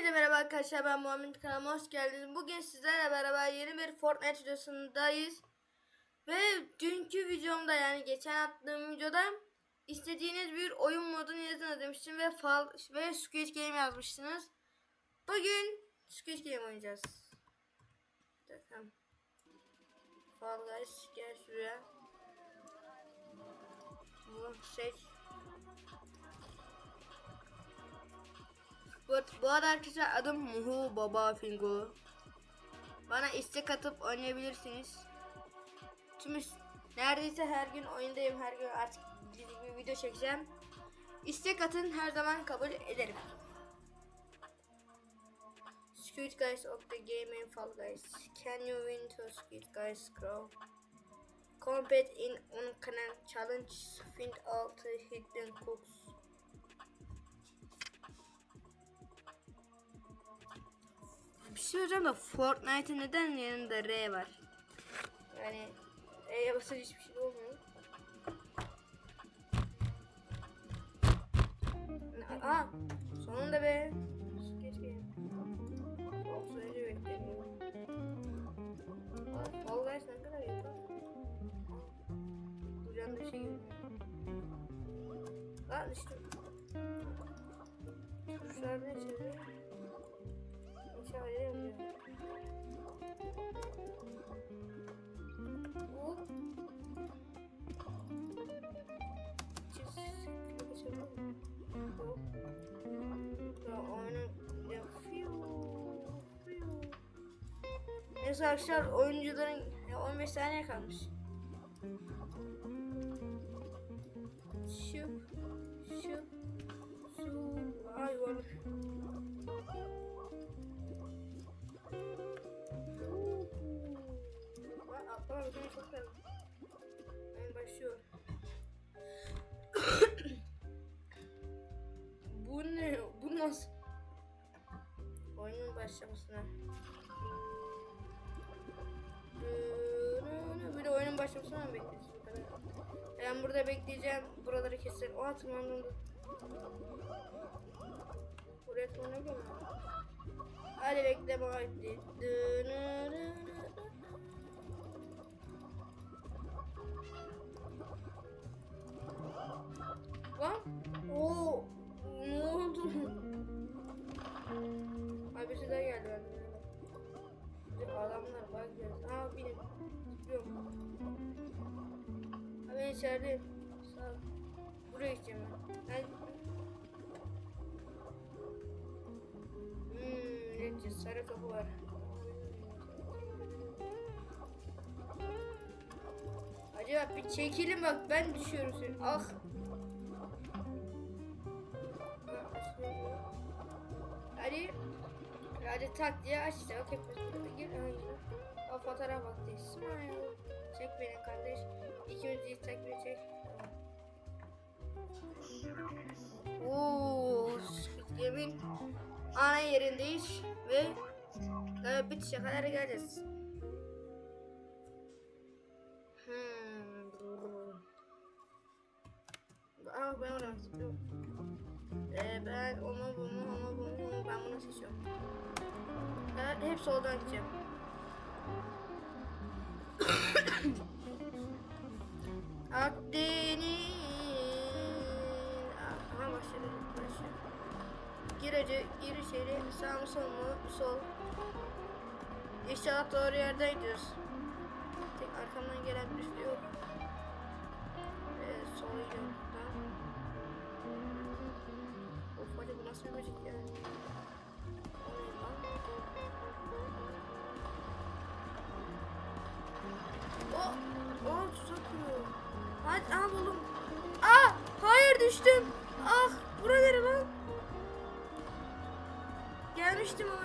Hepinize merhaba arkadaşlar ben Muhammed kanalıma hoş geldiniz. Bugün sizlerle beraber yeni bir Fortnite videosundayız. Ve dünkü videomda yani geçen attığım videoda istediğiniz bir oyun modunu yazın demiştim ve Fall ve Squid Game yazmıştınız. Bugün Squid Game oynayacağız. Dakika. Fall Guys gel şuraya. Bu şey Bu, arada arkadaşlar adım Muhu Baba Fingo. Bana istek atıp oynayabilirsiniz. Tüm neredeyse her gün oyundayım. Her gün artık bir, video çekeceğim. İstek atın her zaman kabul ederim. Squid Guys of the Game and Fall Guys. Can you win to Squid Guys Crow? Compete in on challenge find out hidden cooks. Bir şey hocam da Fortnite'ın neden yanında R var? Yani R'ye basınca hiçbir şey olmuyor. Aa, Neyse arkadaşlar oyuncuların ya 15 saniye kalmış. Şıp şıp su ay yuvarlak. Ben atlama videoyu çok sevdim. Ben başlıyorum. Bu ne? Bu nasıl? Oyunun başlamasına. Ben burada bekleyeceğim. Buraları keselim. O tırmandım. Buraya tırmanabiliyor muyum? Hadi bekleme vakti. Lan? Oo. Ne oldu? Abi bir şey daha geldi benden. Bir Adamlar bak geldi. Aa benim. İçerideyim. Sağ ol. Buraya gideceğim ben. Ben... Hmm, ne diyeceğiz? Sarı kapı var. Acaba bir çekilin bak ben düşüyorum seni. Ah. Hadi. Hadi tak diye aç işte. Okey. Gir. O fotoğraf vakti. Smile. Çek beni kardeş. İkimiz de çek beni çek. Ooo. Yemin. Ana yerindeyiz. Ve daha bitişe kadar geleceğiz. Acı, gir içeri. Sağ mı sol mu? Sol. İnşallah doğru yerden gidiyoruz. Tek arkamdan gelen birisi yok. Ee, sola gidiyorum. Tamam. Of hadi bu nasıl bir böcek ya? Oh! Oh tutuyor. Hadi aha buldum. Aa! Hayır düştüm. Ah! Bura nere lan? Gelmiştim ama.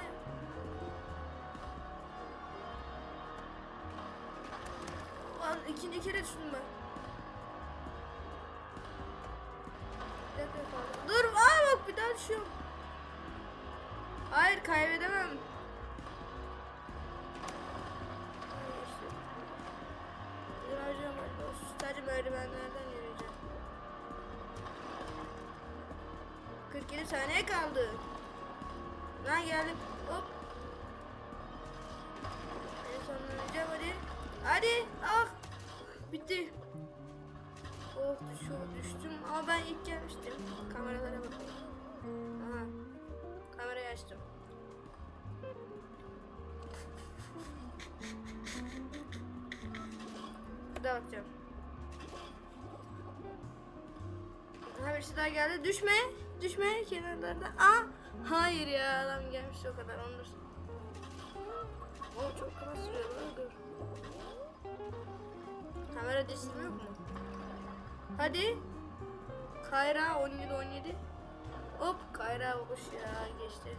Lan ikinci kere düştüm ben. Dur aa bak bir daha düşüyorum. Hayır kaybedemem. Var. Sadece merdivenlerden yürüyeceğim. 47 saniye kaldı. Ha geldim. Hop. En önce hadi. Hadi. Ah. Bitti. Oh düş, düştüm ama ben ilk gelmiştim. Kameralara bakalım. Aha. Kamerayı açtım. Bir daha bakacağım. Ha birisi daha geldi. Düşme. Düşme kenarlarda. Aa. Hayır ya adam gelmiş o kadar ondur. O çok kısa sürüyor dur. Kamera değiştirme yok mu? Hadi. Kayra 17 17. Hop Kayra boş ya geçti.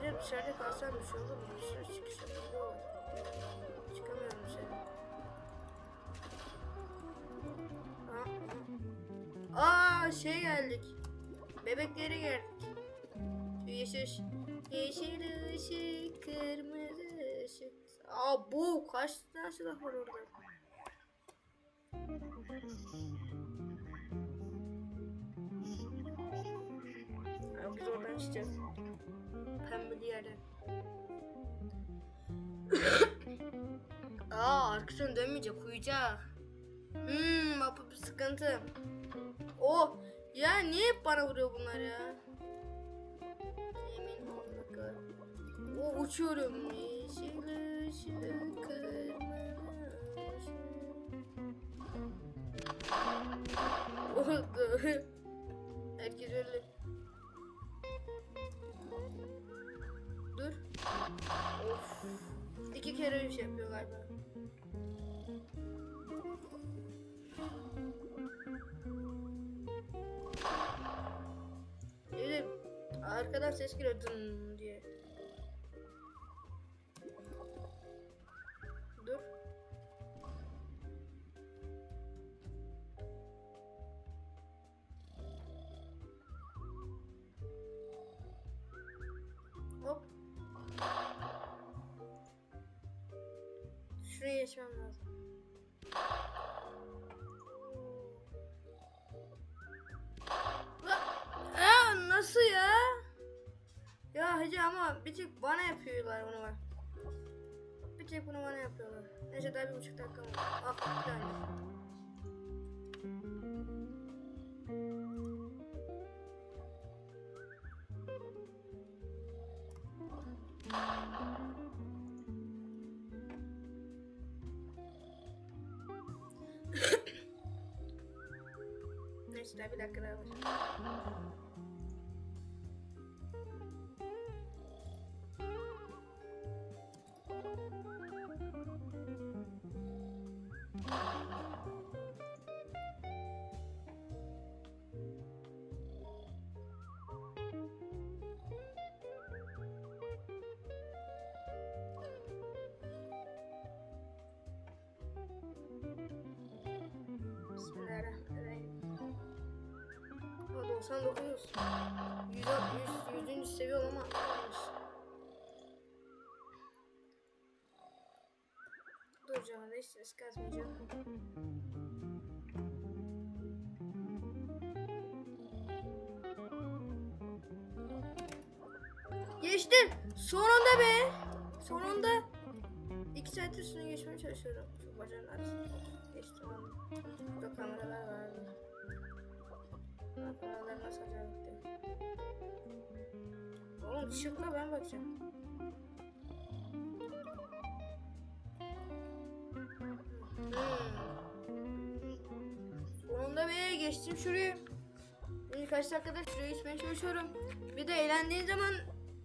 Acaba dışarıda kalsam bir şey olur mu? Dışarı çıkış Aa, şey geldik. Bebeklere geldik. Yeşil. Yeşil ışık, kırmızı ışık. Aa bu kaç tane silah var orada? Abi biz oradan çıkacağız. Pembeli yerden. Aa arkasına dönmeyecek uyuyacak. Hmm bu bir sıkıntı. O ya niye hep bana vuruyor bunlar ya? Emin olmak O uçuyorum. Yeşil ışık, kırmızı. Oldu. Herkes öldü. Dur. Of. İki kere bir şey yapıyor galiba. wszystkich bir tek bana yapıyorlar bunu bak. Bir tek bunu bana yapıyorlar. Neyse daha bir buçuk dakika var. Ah bir tane. Neyse daha bir dakika daha var. Bismillahirrahmanirrahim. O 99. 100, 100, 100. seviye ama atlamış. Geçtim. Sonunda be. Sonunda. İki saattir üstüne geçmeye çalışıyorum. Şu bacağın. Geçtim abi. Burada kameralar vardı. Kameralar nasıl acaba gitti? Oğlum ışıkla ben bakacağım. Sonunda be geçtim şurayı. Şimdi kaç dakikadır şuraya geçmeye çalışıyorum. Bir de eğlendiğin zaman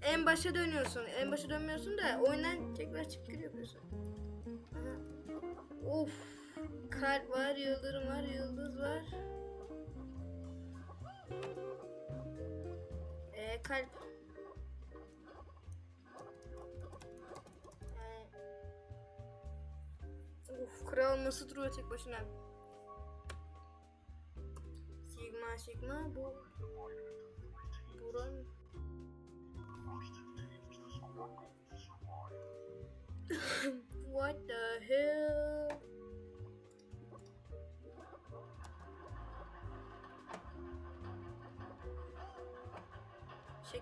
en başa dönüyorsun. En başa dönmüyorsun da oyundan tekrar çık gir. Of. Kalp var, yıldırım var, yıldız var. Ee, kalp. Kral nasıl duruyor tek başına? Sigma, sigma bu. Buran. What the hell?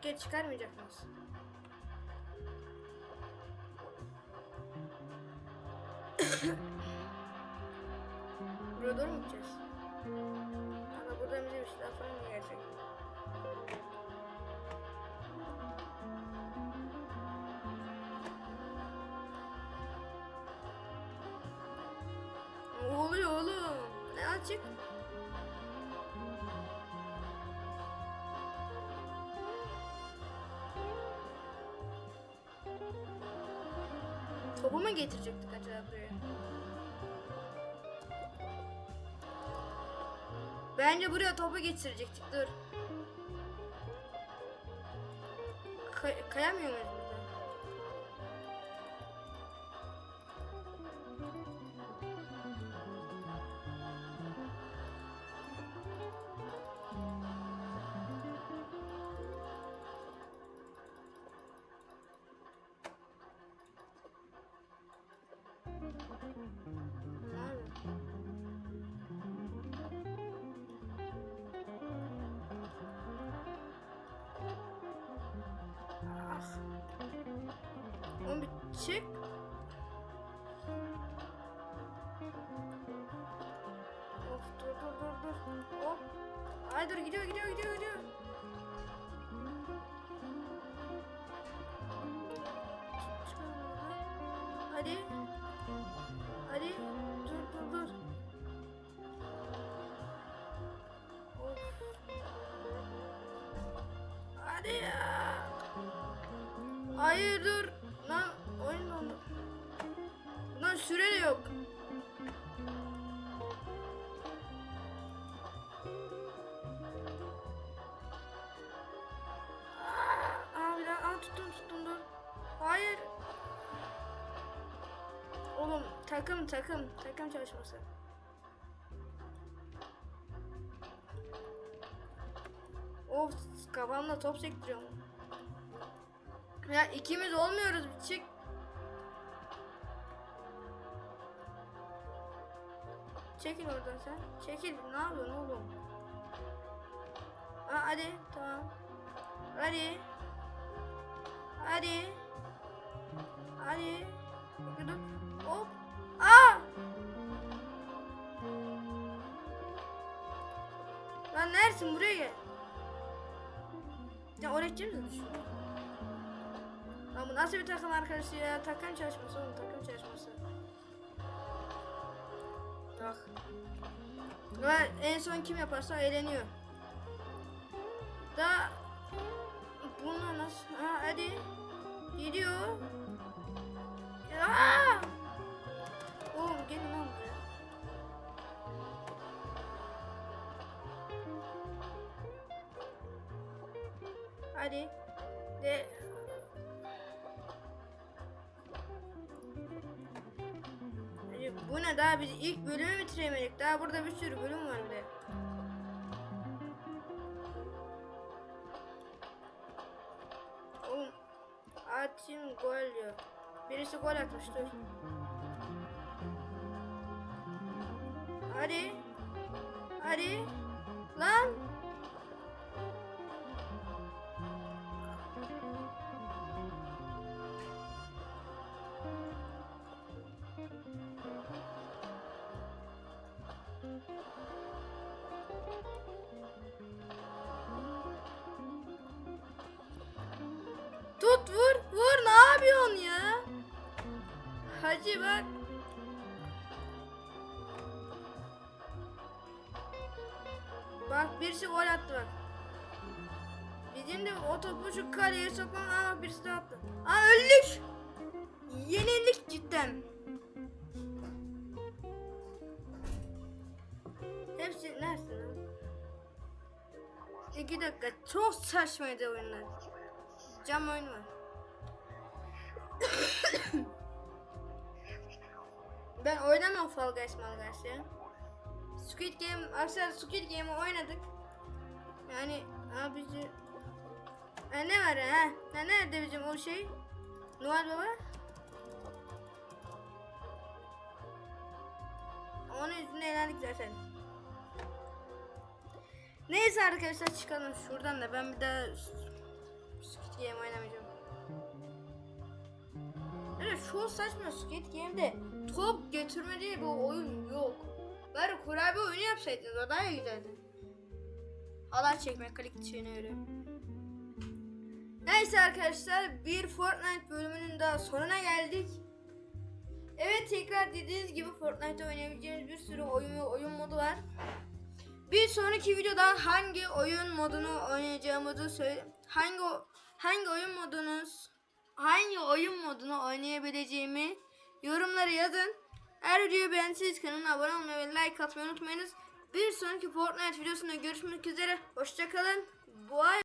Roket çıkarmayacak mıyız? Açık? Topu mu getirecektik acaba buraya? Bence buraya topu getirecektik. Dur. Kay- kayamıyor muyuz çık. Of dur dur dur dur. Hop. Ay dur gidiyor gidiyor gidiyor gidiyor. Hadi. Hadi. Dur dur dur. Of. Hadi ya. Hayır dur. Takım takım takım çalışması. Of kafamda top sektiriyorum. Ya ikimiz olmuyoruz bir çık. Çekil oradan sen. Çekil. Ne yapıyorsun oğlum? Aa, hadi tamam. Hadi. Hadi. Hadi. Dur. Hop. Aa! Lan neredesin? Buraya gel. Ya oraya gideceğiz mi düşün? Lan bu nasıl bir takım arkadaşı ya? Takım çalışması oğlum takım çalışması. Bak. Ve en son kim yaparsa eğleniyor. Da bunlar nasıl? Ha hadi. Gidiyor. Ya! Oğlum gelin lan buraya. Hadi. De Hadi bu ne daha biz ilk bölümü bitiremedik. Daha burada bir sürü bölüm var bir de. Oğlum atayım gol diyor. Birisi gol atmış dur. Hacı bak. Bak birisi gol attı bak. Bizim de o topu şu kaleye sokmam ama birisi de attı. Aa öldük. Yenildik cidden. Hepsi nerede lan? İki dakika çok saçmaydı oyunlar. Cam oyunu var. Ben oynamam Fall Guys Malgaç ya. Squid Game, arkadaşlar Squid Game'i oynadık. Yani abici... Ha, ne var ha? ha? Nerede bizim o şey? Noel Baba? Onun yüzünden eğlendik zaten. Neyse arkadaşlar çıkalım şuradan da ben bir daha Squid Game oynamayacağım. Öyle çok saçma Squid Game'de top getirme diye bir oyun yok. Bari kurabiye oyunu yapsaydınız o daha güzeldi. Halay çekmek klik göre. Neyse arkadaşlar bir Fortnite bölümünün daha sonuna geldik. Evet tekrar dediğiniz gibi Fortnite oynayabileceğiniz bir sürü oyun ve oyun modu var. Bir sonraki videoda hangi oyun modunu oynayacağımızı söyle hangi hangi oyun modunuz hangi oyun modunu oynayabileceğimi yorumlara yazın. Eğer videoyu beğendiyseniz kanalıma abone olmayı ve like atmayı unutmayınız. Bir sonraki Fortnite videosunda görüşmek üzere. Hoşçakalın. Bye.